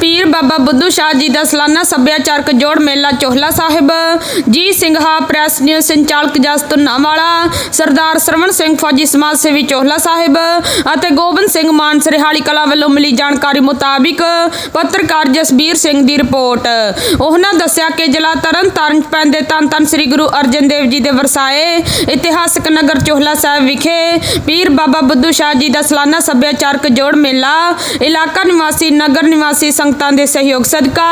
ਪੀਰ ਬਾਬਾ ਬੁੱਧੂ ਸ਼ਾਹ ਜੀ ਦਾ ਸਾਲਾਨਾ ਸੱਭਿਆਚਾਰਕ ਜੋੜ ਮੇਲਾ ਚੋਹਲਾ ਸਾਹਿਬ। ਜੀ ਸਿੰਘਾ, ਪ੍ਰੈਸ ਨਿਊਜ਼ ਸੰਚਾਲਕ ਜਸ ਧੁੰਨਾਵਾਲਾ ਸਰਦਾਰ ਸਰਵਣ ਸਿੰਘ ਫੌਜੀ ਸਮਾਜ ਸੇਵੀ ਚੋਹਲਾ ਸਾਹਿਬ ਅਤੇ ਗੋਬਿੰਦ ਸਿੰਘ ਮਾਨ ਸਰਹਾਲੀ ਕਲਾ ਵੱਲੋਂ ਮਿਲੀ ਜਾਣਕਾਰੀ ਮੁਤਾਬਿਕ ਪੱਤਰਕਾਰ ਜਸਬੀਰ ਸਿੰਘ ਦੀ ਰਿਪੋਰਟ। ਉਹਨਾਂ ਦੱਸਿਆ ਕਿ ਜ਼ਿਲ੍ਹਾ ਤਰਨ ਤਾਰਨ ਪੈਂਦੇ ਤਨ ਧੰਨ ਸ੍ਰੀ ਗੁਰੂ ਅਰਜਨ ਦੇਵ ਜੀ ਦੇ ਵਰਸਾਏ ਇਤਿਹਾਸਕ ਨਗਰ ਚੋਹਲਾ ਸਾਹਿਬ ਵਿਖੇ ਪੀਰ ਬਾਬਾ ਬੁੱਧੂ ਸ਼ਾਹ ਜੀ ਦਾ ਸਾਲਾਨਾ ਸੱਭਿਆਚਾਰਕ ਜੋੜ ਮੇਲਾ, ਇਲਾਕਾ ਨਿਵਾਸੀ, ਨਗਰ ਨਿਵਾਸੀ ਸੰਗਤਾਂ ਦੇ ਸਹਿਯੋਗ ਸਦਕਾ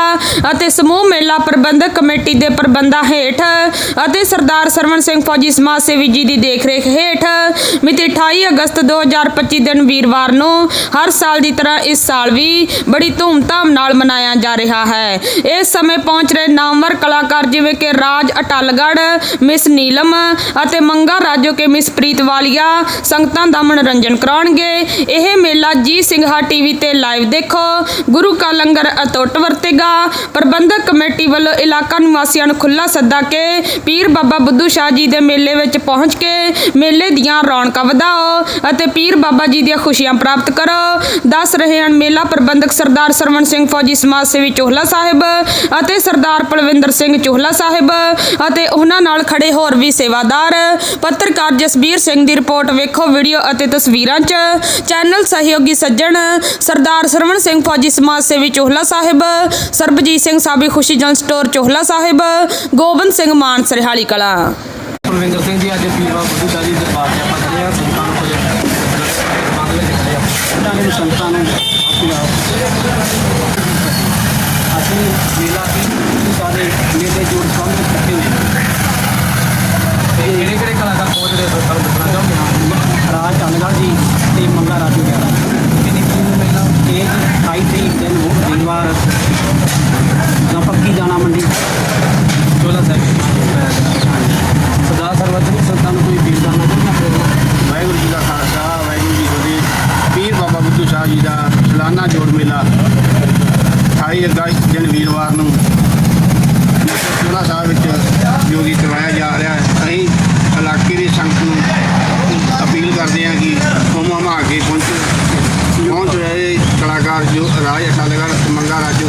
ਅਤੇ ਸਮੂਹ ਮੇਲਾ ਪ੍ਰਬੰਧਕ ਕਮੇਟੀ ਦੇ ਪ੍ਰਬੰਧਾਂ ਹੇਠ ਅਤੇ ਸਰਦਾਰ ਸਰਵਣ ਸਿੰਘ ਫੌਜੀ ਸਮਾਜ ਸੇਵੀ ਜੀ ਦੀ ਦੇਖਰੇਖ ਹੇਠ ਮਿਤੀ 28 ਅਗਸਤ 2025 ਦਿਨ ਵੀਰਵਾਰ ਨੂੰ ਹਰ ਸਾਲ ਦੀ ਤਰ੍ਹਾਂ ਇਸ ਸਾਲ ਵੀ ਬੜੀ ਧੂਮਧਾਮ ਨਾਲ ਮਨਾਇਆ ਜਾ ਰਿਹਾ ਹੈ। ਇਸ ਸਮੇਂ ਪਹੁੰਚ ਰਹੇ ਨਾਮਵਰ ਕਲਾਕਾਰ ਜਿਵੇਂ ਕਿ ਰਾਜ ਅਟਲਗੜ ਮਿਸ ਨੀਲਮ ਅਤੇ ਮੰਗਾ ਰਾਜੋ ਕੇ ਮਿਸ ਪ੍ਰੀਤ ਵਾਲੀਆ ਸੰਗਤਾਂ ਦਾ ਮਨੋਰੰਜਨ ਕਰਾਉਣਗੇ। ਇਹ ਮੇਲਾ ਜੀ ਸਿੰਘਾ ਟੀਵੀ ਤੇ ਲਾਈਵ ਦੇਖੋ। ਗੁਰੂ ਕਾ ਲੰਗਰ ਅਟੁੱਟ ਵਰਤੇਗਾ। ਪ੍ਰਬੰਧਕ ਕਮੇਟੀ ਵੱਲੋਂ ਇਲਾਕਾ ਨਿਵਾਸੀਆਂ ਨੂੰ ਖੁੱਲਾ ਸੱਦਾ ਕੇ ਪੀਰ ਬਾਬਾ ਬੁੱਧੂ ਸ਼ਾਹ ਜੀ ਦੇ ਮੇਲੇ ਵਿੱਚ ਪਹੁੰਚ ਕੇ ਮੇਲੇ ਦੀਆਂ ਰੌਣਕਾਂ ਵਧਾਓ ਅਤੇ ਪੀਰ ਬਾਬਾ ਜੀ ਦੀਆਂ ਖੁਸ਼ੀਆਂ ਪ੍ਰਾਪਤ ਕਰੋ। ਦੱਸ ਰਹੇ ਹਨ, ਮੇਲਾ ਪ੍ਰਬੰਧਕ ਸਰਦਾਰ ਸਰਵਣ ਸਿੰਘ ਫੌਜੀ ਸਮਾਜ ਸੇਵੀ ਚੋਹਲਾ ਸਾਹਿਬ ਅਤੇ ਸਰਦਾਰ ਪਲਵਿੰਦਰ ਸਿੰਘ ਚੋਹਲਾ ਸਾਹਿਬ ਅਤੇ ਉਹਨਾਂ ਨਾਲ ਖੜੇ ਹੋਰ ਵੀ ਸੇਵਾਦਾਰ। ਪੱਤਰਕਾਰ ਜਸਬੀਰ ਸਿੰਘ ਦੀ ਰਿਪੋਰਟ ਵੇਖੋ ਵੀਡੀਓ ਅਤੇ ਤਸਵੀਰਾਂ 'ਚ। ਚੈਨਲ ਸਹਿਯੋਗੀ ਸੱਜਣ ਸਰਦਾਰ ਸਰਵਣ ਸਿੰਘ ਫੌਜੀ ਸਮਾਜ ਸੇਵੀ ਚੋਹਲਾ ਸਾਹਿਬ, ਸਰਬਜੀਤ ਸਿੰਘ ਸਾਬੀ ਖੁਸ਼ੀ ਜਨ ਸਟੋਰ ਚੋਹਲਾ ਸਾਹਿਬ, ਗੋਬਿੰਦ ਸਿੰਘ ਮਾਨ ਸਰਹਾਲੀ ਕਲਾ। ਕੁਲਵਿੰਦਰ ਸਿੰਘ ਜੀ, ਅੱਜ ਪੀਰਵਾ ਬੁੱਧੂ ਸ਼ਾਹ ਜੀ ਦਰਬਾਰ 'ਚ ਆਪਾਂ ਖੜੇ ਆ ਸੰਤਾਂ ਨੂੰ ਕੁਝ ਮੰਗ ਲੈ ਉਹਨਾਂ ਨੇ ਸੰਤਾਂ ਨੂੰ ਆਪਣਾ ਅਸੀਂ ਮੇਲਾ ਕੀ ਸਾਰੇ ਮੇਲੇ ਜੋੜ ਸਾਹਮਣੇ ਇਕੱਠੇ ਹੋਏ ਤੇ ਕਿਹੜੇ ਕਿਹੜੇ ਕਲਾਕਾਰ ਪਹੁੰਚ ਰਹੇ ਸੋ ਤੁਹਾਨੂੰ ਦੱਸਣਾ ਚਾਹੁੰਦੇ ਹਾਂ ਰਾਜ ਚੰਦਗੜ੍ਹ ਜੀ ਤੇ ਮੰਗਾ ਰਾਜੂ ਗਿਆਰਾ ਇਹਨੇ ਕੀ ਮੇਲਾ ਇਹ 28 ਤਰੀਕ ਦਿਨ ਨੂੰ ਵੀਰਵਾਰ ਨਾ ਪੱਕੀ ਜਾਣਾ ਮੰਡੀ ਚੋਲਾ ਸਾਹਿਬ ਸਰਦਾਰ ਸਰਵਤ ਸਿੰਘ ਸੰਤਾਂ ਨੂੰ ਕੋਈ ਵੀਰ ਦਾਨਾ ਚਾਹੁੰਦਾ ਵਾਹਿਗੁਰੂ ਜੀ ਦਾ ਖਾਲਸਾ ਵਾਹਿਗੁਰੂ ਜੀ ਕੀ ਫਤਿਹ ਪੀਰ ਬਾਬਾ ਜੀ ਦਾ ਸਾਲਾਨਾ ਜੋੜ ਮੇਲਾ 28 ਅਗਸਤ ਦਿਨ ਵੀਰਵਾਰ ਨੂੰ ਚੋਲਾ ਸਾਹਿਬ ਵਿੱਚ ਜੋ ਕਿ ਕਰਵਾਇਆ ਜਾ ਰਿਹਾ ਹੈ। ਅਸੀਂ ਇਲਾਕੇ ਦੀ ਸੰਗਤ ਨੂੰ ਅਪੀਲ ਕਰਦੇ ਹਾਂ ਕਿ ਹੁਮ ਹਮਾ ਕੇ ਪਹੁੰਚੋ। ਪਹੁੰਚ ਰਹੇ ਕਲਾਕਾਰ ਜੋ ਰਾਜ ਅਟਾਲਗੜ ਮੰਗਾ ਰਾਜੋ